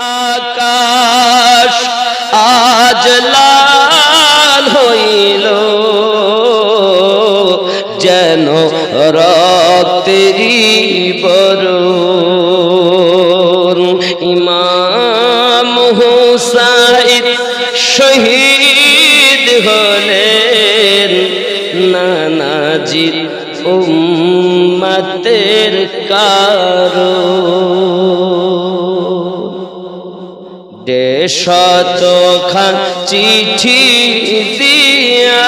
আকাশ আজ লাল হইল যেন রক্তেরি বরণ। ইমাম হুসাইন শহীদ হলেন নানাজির উম্মতের কারণ। দেশত খান চিঠি দিয়া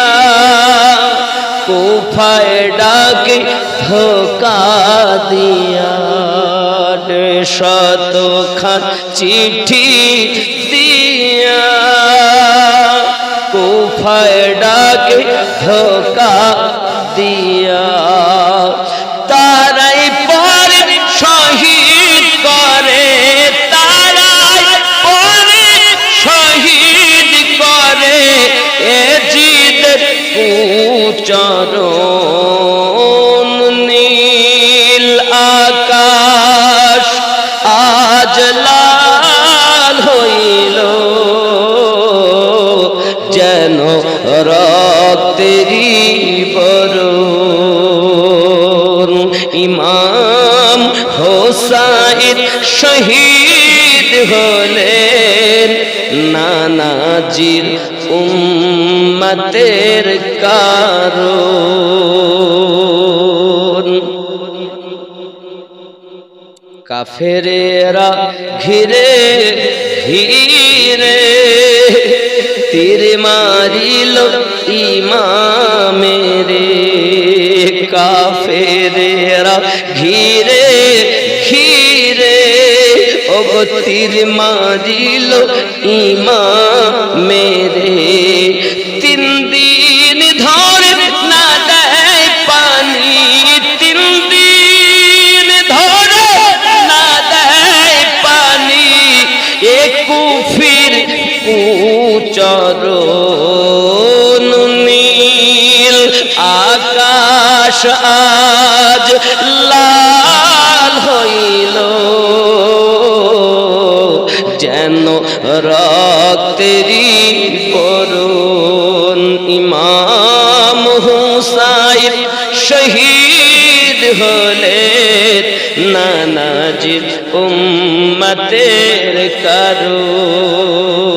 কুফায় ডাকে ধোকা দিয়া দেশত খান চিঠি দিয়া কুফায় ডাকে ধোকা দিয়া উচরণ নীল আকাশ আজ লাল হইল। যেন রক্তেরি বরণ। ইমাম হোসাইন শহীদ হলেন নানাজির উম্মতের কারণ। কাফেরেরা ঘিরে ঘিরে তীর মারিল ইমামেরে। কাফেরেরা ঘিরে তীর মারিল ইমামেরে তিন দিন ধরে না দেয় পানি তিন দিন ধরে না দেয় পানি এ কুফির উচরণ নীল আকাশ আজ লাল রক্তেরি করুন ইমাম হুসাইন শহীদ হলে নানাজির উম্মতের কারণ